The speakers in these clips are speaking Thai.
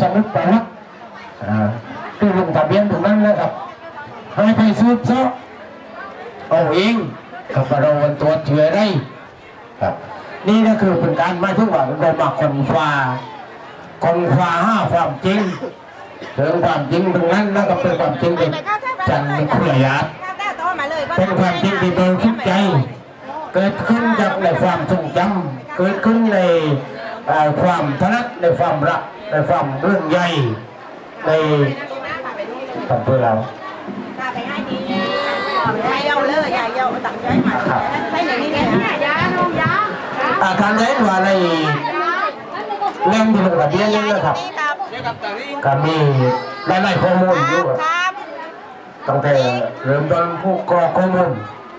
สมุดประติอ่าที่ลงทะเบียนตรงนั้นนะครับให้ไปซื้อซะเอาเองกับเราวันตัวเฉยได้ครับนี่ก็คือเป็นการหมายถึงว่าเรามาคนฟ้าคนฟ้าห้าความจริงถึงความจริงตรงนั้นแล้วก็เป็นความจริงที่จันทร์เคลียร์เป็นความจริงที่เราคิดใจ เกิดขึ้นจากในความทรงจำเกิดขึ้นใน เอ่อความถนัดในความรักในความเรื่องใหญ่ในทำเพื่อเราอาคารเล่นว่าในเล่มที่ลงทะเบียนนี่นะครับก็มีหลายๆข้อมูลอยู่อะตั้งแต่เริ่มต้นผู้กรอกข้อมูล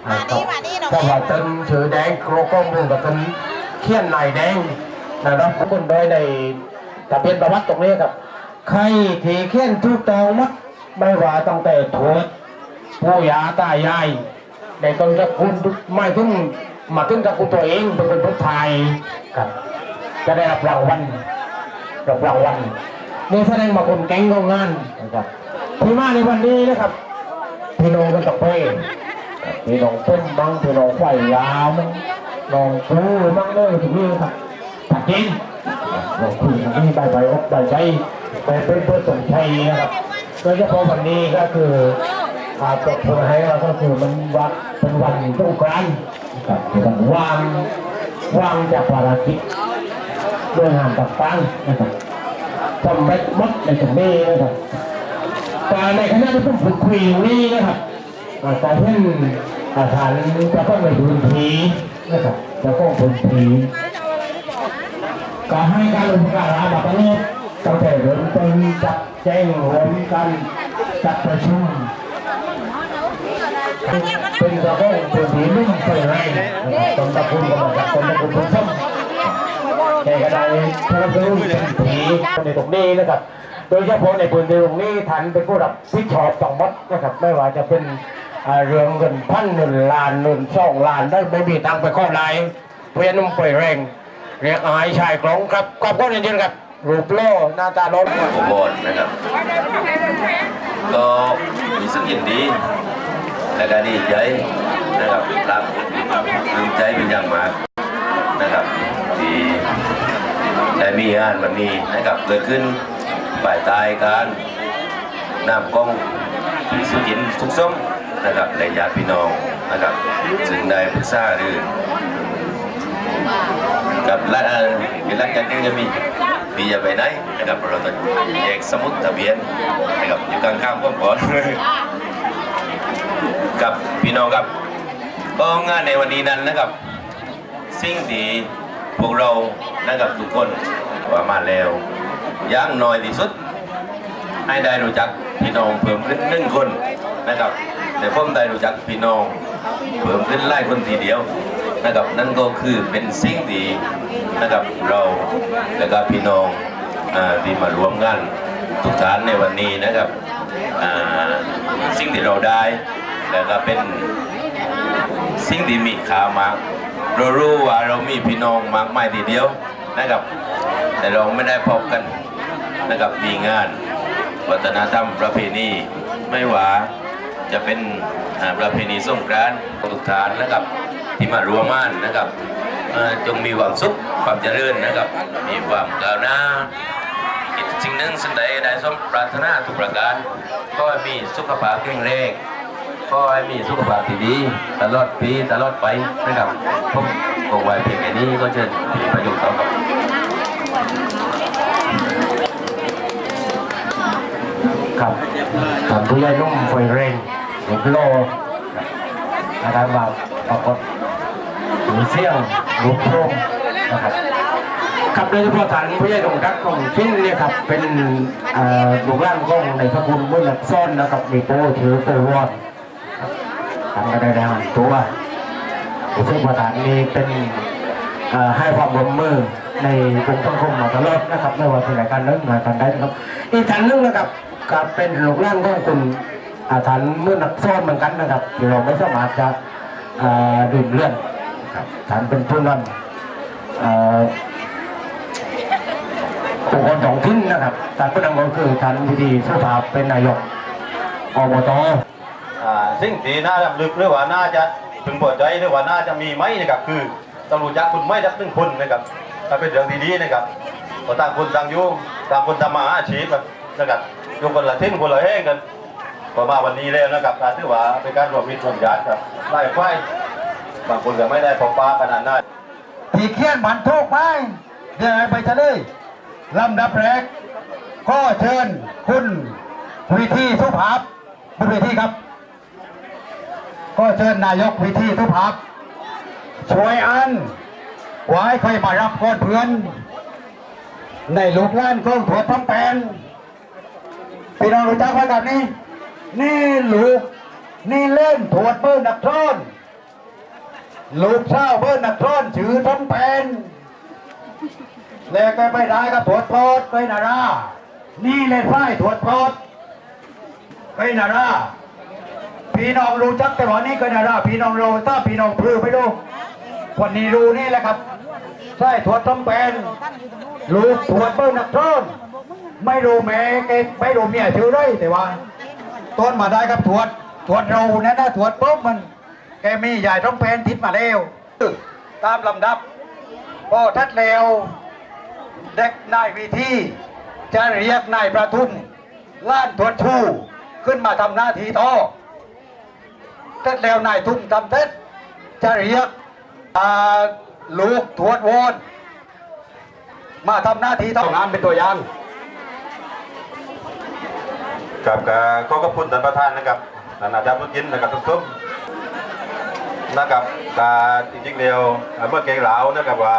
นะครับเพราะว่าต้นถือแดงกรอกข้อมูลกับต้นเขียนลายแดง นะครับทุกคนโดยในทะเบียนประวัติตรงนี้ครับใครที่เขียนถูกต้องหมัดไม่ว่าตั้งแต่ทวดผู้ยาตายายในต้นตระกูลไม่ถึงมาถึงตระกูลตัวเองเป็นคนผู้ไทยครับ จะได้รับรางวัลรับรางวัลนี่แสดงมาคนแก๊งโรงงานนะครับที่มาในวันนี้นะครับพี่น้องกันตะเป้ครับพี่น้องต้นมังพี่น้องไฟยาวมังน้องคูมังเลยถึงนี่ครับ ตัดจินน้องคูทางนี้ใบใบอกใบใจไปเป็นเพื่อสมชัยนะครับโดยเฉพาะวันนี้ก็คืออาจจะเพื่อให้เราก็คือมันวัดเป็นวันสงกรานต์ครับเป็นวันว่างวางจากภารกิจด้วยงานต่างๆนะครับทำไม่มดในตรงนี้นะครับแต่ในคณะที่ผมฝึกคุยนี่นะครับอาจารย์เช่นอาจารย์จะต้องในพื้นที่นะครับจะต้องพื้นที่ การให้การลงการลามาตลอดตั้งแต่เริ่มต้นจัดแจ้งรวมกันจัดประชุมเป็นระบอกเป็นผีนุ่มไฟแรงต้นตะกุนก็มาจากตนตะกุนทุกส้มแต่ก็ไดพระพุทธรูปเป็นผีในตรงนี้นะครับโดยเฉพาะในพื้นที่ตรงนี้ท่านเป็นผู้รับผิดชอบสองวัดนะครับไม่ว่าจะเป็นเรื่องเงินพันเงินล้านเงินสองล้านได้ไม่มีตังไปข้อไหนเพียนนุ่มไฟแรง เรียกอายชายกลองครับขอบคุณจริงๆครับ รูปโล่หน้าตาล้นอุบลนะครับ ก็รู้สึกยินดีและก็ดีใจนะครับรักปลื้มใจเป็นอย่างมากนะครับที่ได้มีงานวันนี้นะครับเกิดขึ้นฝ่ายใต้การนำกล้องผีสุจินทุกส้มนะครับและญาติพี่น้องนะครับซึ่งได้ปรึกษาหรือ กับร้านอาหารมีร้านกันยังจะมีมีอย่าไปไหนนะครับเราต้องแยกสมุดทะเบียนนะครับอยู่กลางข้างพร้อมก่อนกับพี่น้องครับก็งานในวันนี้นั้นนะครับ สิ่งที่พวกเรานะครับทุกคนว่ามาแล้วย่างน้อยที่สุด ให้ได้รู้จักพี่น้องเพิ่มขึ้นหนึ่งคนนะครับแต่ผมได้รู้จักพี่น้องเพิ่มขึ้นหลายคนทีเดียว นะครับนั่นก็คือเป็นสิ่งที่นะครับเราและก็พี่น้องอ่าที่มารวมงานทุกท่านในวันนี้นะครับสิ่งที่เราได้แล้วก็เป็นสิ่งที่มีค่ามากเรารู้ว่าเรามีพี่น้องมากมายทีเดียวนะครับ แต่เราไม่ได้พบกันนะครับมีงานวัฒนธรรมประเพณีไม่ว่าจะเป็นประเพณีสงกรานต์ทุกฐานนะครับ ที่มารวมกันนะครับจงมีความสุขความเจริญนะครับ มีความก้าวหน้าสิ่งหนึ่งสิ่งใดได้สมปรารถนาทุกประการ ก็ให้มีสุขภาพแข็งแรงก็ให้มีสุขภาพที่ดีตลอดปีตลอดไปนะครับผมคงไว้เพียงแค่นี้ก็เชิญมีประโยชน์ต่อครับครับท่านผู้ใหญ่นุ่มไฟเร่งรูปโลนะครับมาปรากฏ หูเสียงรูปโพรมนะครับครับโดยเฉพาะฐานผู้ใหญ่ตรงรักของชิ้นเนี่ยครับเป็นเอ่อลูกหล่างของในพระคุณมุ่นลักซ่อนนะครับมีโป้ถือโป้วอดทำก็ได้แรงตัวซึ่งประธานนี้เป็นให้ความร่วมมือในกลุ่มสังคมมาตลอดนะครับไม่ว่าเป็นรายการนึงายการใดนะครับอีกฐานหนึงนะครับก็เป็นลูกหล่างของคุณฐานมื่อนักซ่อนเหมือนกันนะครับที่เราไม่สามารถจะดื่มเลื่อน ฐานเป็นผู้นำอ่อผู้คนท้องถิ่นนะครับท่านผู้นำก็คือท่านพิธีสุภาพเป็นนายกอบตสิ่งที่น่าลึกหรือว่าน่าจะพึงพอใจหรือว่าน่าจะมีไหมนะครับคือตำรวจจักคุณไม่จักตึงคนนะครับถ้าเป็นเรื่องดีๆนะครับต่างคนต่างยู่งต่างคนทำมาหาอาชีพนะครับอยกคนละทิ้นคนละแห้งกันพอมาวันนี้แล้วนะครับการที่ว่าเป็นการรวมมิตรรวมญาติครับไล่ไฟ บางคนก็ไม่ได้พบปะขนาดนั้นที่เขียนมันถูกไหมเดี๋ยวให้ไปเลยลำดับแรก ก็เชิญคุณวิธีสุภาพคุณวิธีครับ ก็เชิญนายกวิธีสุภาพช่วยอันไว้ใครมารับก้อนเพื่อน ในลูกล้านกล้องถั่วทั้งแปนพี่น้องรู้จักไหมกับนี่นี่ลูก นี่เล่นถวดเบอร์นักโทษ ลูกเช้าเบิ้ลนักร้อนชื่อท้องแปนแล้วก็ไม่ได้ก็ถวดโพดไปนารา นี่เล่นไพ่ถวดโพดไปนารา พี่น้องรู้จักแต่ว่านี่ก็นารา พี่น้องรู้ถ้าพี่น้องพือไปดูคนนี้รู้นี่แหละครับใช่ถวดท้องแปนลูกถวดเบิ้ลนักร้อนไม่รู้แม่แกไม่รู้เมียชื่อไรแต่ว่าต้นมาได้ครับถวดถวดเราเนี่ยนะถวดปุ๊บมัน แกมีใหญ่ต้องเพนทิศมาเร็วตามลำดับพอทัดเร็วเด็กนายวิธีจะเรียกนายประทุมล้านถวดชูขึ้นมาทำหน้าที่ต่อทัดเร็วนายทุ่มทำเท็จจะเรียกอ่าลูกถวดโวนมาทำหน้าที่ต่องานเป็นตัวอย่างกับกับก็ขอบคุณท่านประธานนะครับท่านอาจารย์พุทธินนะครับทุกท่าน นะครับกาจริงๆเดียวเมื่อเก่งเหลานะครับว่า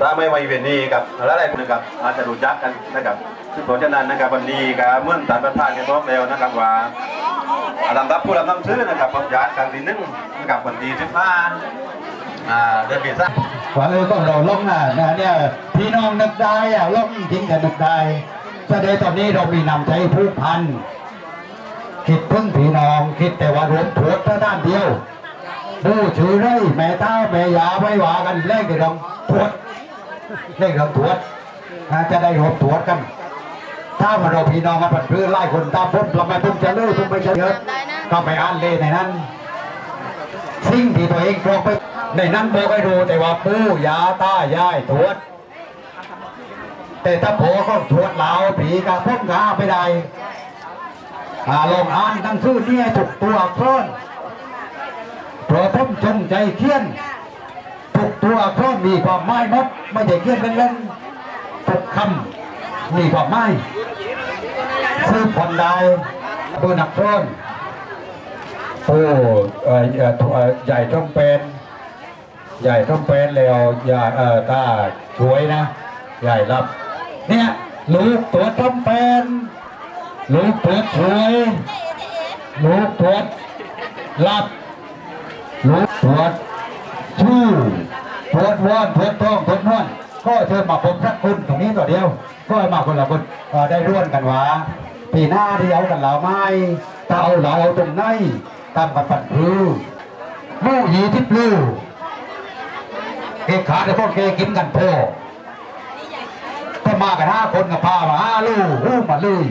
ถ้าไม่มาอีเวนต์นี้กับหลายๆคนนะครับอาจจะรู้จักกันนะครับซึ่งเพราะฉะนั้นนะครับวันนี้ก็เมื่อท่านประธานได้บอกแล้วนะครับว่าลำดับผู้รับนำชื่อนะครับประกาศครั้งที่หนึ่งนะครับวันที่สิบห้าเดือนเมษายนว่าเออก็เราล่องอะนะเนี่ยพี่น้องนึกได้อะล่องทิ้งกันนึกได้แสดงตอนนี้เรามีนำใจผู้พันคิดพึ่งพี่น้องคิดแต่ว่ารวมถวดแค่ด้านเดียว ดูชื่อไรแม่เท้าแม่ยาไว้ว่ากันเล่นกันรองถวดเล่นกันถวดจะได้รวมถวดกัน ถ้ามาเราพี่น้องกันผัดพื้นไล่คนตาพ้นเราไม่พุ่งจะเลื่อยพุ่งไปเฉยก็ไปอ่านเลยในนั้น สิ่งที่ตัวเองกรองไปในนั้นบอกให้ดูแต่ว่าปู่ยาตายายทวดแต่ถ้าโผก็ทวดเหลาผีกาพุ่งกาไปได้ลองอ่านทั้งชื่อเนี่ยถูกตัวอักษร เพราะผมจงใจเขียนถูกตัวอักษรมีความหมายหมดไม่ใช่เขียนเล่นๆทุกคำมีความหมายซื้อผลได้เบอร์นักโทษผู้อ่อเอ่อเอ่อใหญ่ต้องเป็นใหญ่ต้องเป็นแล้วใหญ่เออถ้าช่วยนะ ใหญ่รับ เนี่ยลูกตัวต้องเป็นลูกตัวช่วยลูกตัวรับ ลูกตัวชู้ตัววอนตัวต้องตัวนวลก็เชิญมาพบพระคุณตรงนี้ตัวเดียว ก็มาคนละคนได้ร่วมกันว่าปีหน้าที่เอากันเหล่าไม้ถ้าเอาเหล่าเอาตรงไหนตามกันปัดคือมู่หยีทิพลูเกขาได้พวกเกกินกันโพถ้ามากันห้าคนกับพามาห้าลูกหู้มาเลย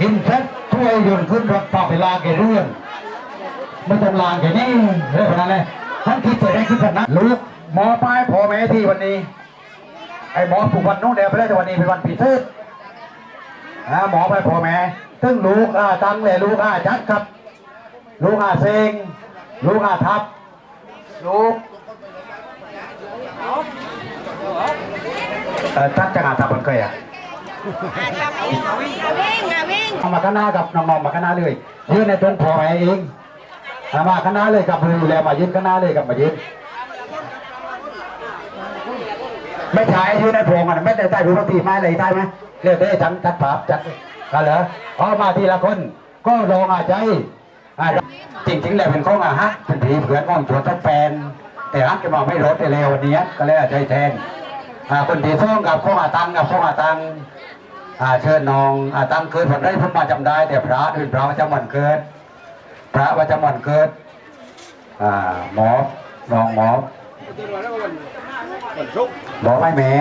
กินเสร็จช่วยยนขึ้นรถพาไปลาแกเรื่อง ไม่ต้องลางแกนี่เรื่องนั้นเลยท่านคิดจะได้คิดแบบนั้นลูกหมอป้ายพอแม่ที่วันนี้ ไอ้หมอผูกวันนู้นเดียวไปได้แต่วันนี้เป็นวันปีเทศนะหมอไปพ่อแม่ซึ่งลูกอาตังเลยลูกอาจัดครับ ลูกอาเซงลูกอาทับ ลูกเอ่อจัดจังอาทับมันเคยอะวิ่งอะวิ่งเอามาคณะกับน้องๆมาคณะเลยยืนในตรงพ่อแม่เอง มาคณะเลยกับมือแล้วมายืนคณะเลยกับมายืนไม่ใช่ยืนในพรงมันไม่ได้ใต้รูปตีไม้เลยได้ไหมเรียกได้จังจัดภาพจัดกันเหรอพอมาทีละคน ก็ลองอาใจจริงๆแล้วเป็นข้องอาฮักเป็นผีเผื่อนข้องชวนต้องแฟนแต่ฮักจะมาไม่รถไปแล้ววันนี้ก็เลยอาใจแทนอ่าคนที่ซ่องกับข้องอาตังกับข้องอาตังอ่าเชิญน้องอาตังเกิดวันได้ผมมาจำได้ แต่พระอื่นพระประจำวันเกิด พระประจำวันเกิดอ่าหมอน้องหมอบอกไม่แหม่